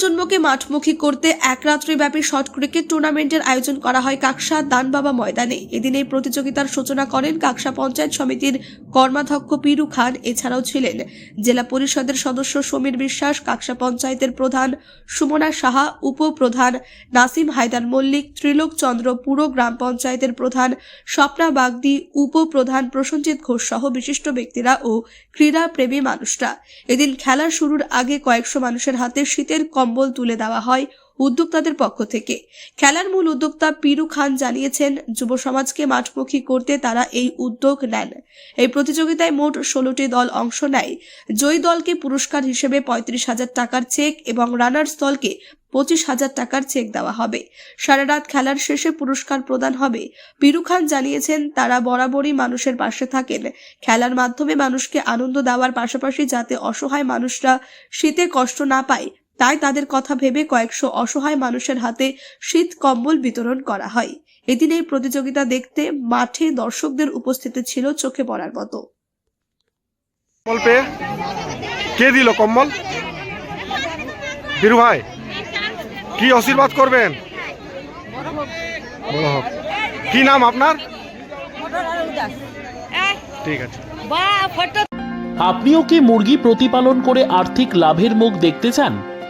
প্রজন্মকে মাঠমুখী করতে এক রাত্রিব্যাপী শর্ট ক্রিকেট টুর্নামেন্টের আয়োজন করা হয় কাকসা দানবাবা ময়দানে। এদিন এই প্রতিযোগিতার সূচনা করেন কাকসা পঞ্চায়েত সমিতির কর্মাধ্যক্ষ পিরু খান, এছাড়াও ছিলেন জেলা পরিষদের সদস্য সমীর বিশ্বাস, কাকসা পঞ্চায়েতের প্রধান সুমনা সাহা, উপপ্রধান নাসিম হায়দার মল্লিক, ত্রিলোক চন্দ্র পুরো গ্রাম পঞ্চায়েতের প্রধান স্বপ্না বাগদি, উপপ্রধান প্রসঞ্জিৎ ঘোষ সহ বিশিষ্ট ব্যক্তিরা ও ক্রীড়া প্রেমী মানুষরা। এদিন খেলা শুরুর আগে কয়েকশো মানুষের হাতে শীতের কম্বল তুলে দেওয়া হয় উদ্যোক্তাদের পক্ষ থেকে। খেলার মূল উদ্যোক্তা পিরু খান জানিয়েছেন, যুব সমাজকে মাঠমুখী করতে তারা এই উদ্যোগ নেন। এই প্রতিযোগিতায় মোট ষোলোটি দল অংশ নেয়। জয়ী দলকে পুরস্কার হিসেবে পঁয়ত্রিশ হাজার টাকার চেক এবং রানার্স দলকে পঁচিশ হাজার টাকার চেক দেওয়া হবে। সারা রাত খেলার শেষে পুরস্কার প্রদান হবে। পিরু খান জানিয়েছেন, তারা বরাবরই মানুষের পাশে থাকেন। খেলার মাধ্যমে মানুষকে আনন্দ দেওয়ার পাশাপাশি যাতে অসহায় মানুষরা শীতে কষ্ট না পায় তাই তাদের কথা ভেবে কয়েকশো অসহায় মানুষের হাতে শীত কম্বল বিতরণ করা হয়। এদিন এই প্রতিযোগিতা দেখতে মাঠে দর্শকদের উপস্থিতি ছিল চোখে পড়ার মতো। কে দিল কম্বল? বীরু ভাই কি আশীর্বাদ করবেন? হোক। কি নাম আপনার? ঠিক আছে। আপনিও কি মুরগি প্রতিপালন করে আর্থিক লাভের মুখ দেখতে চান?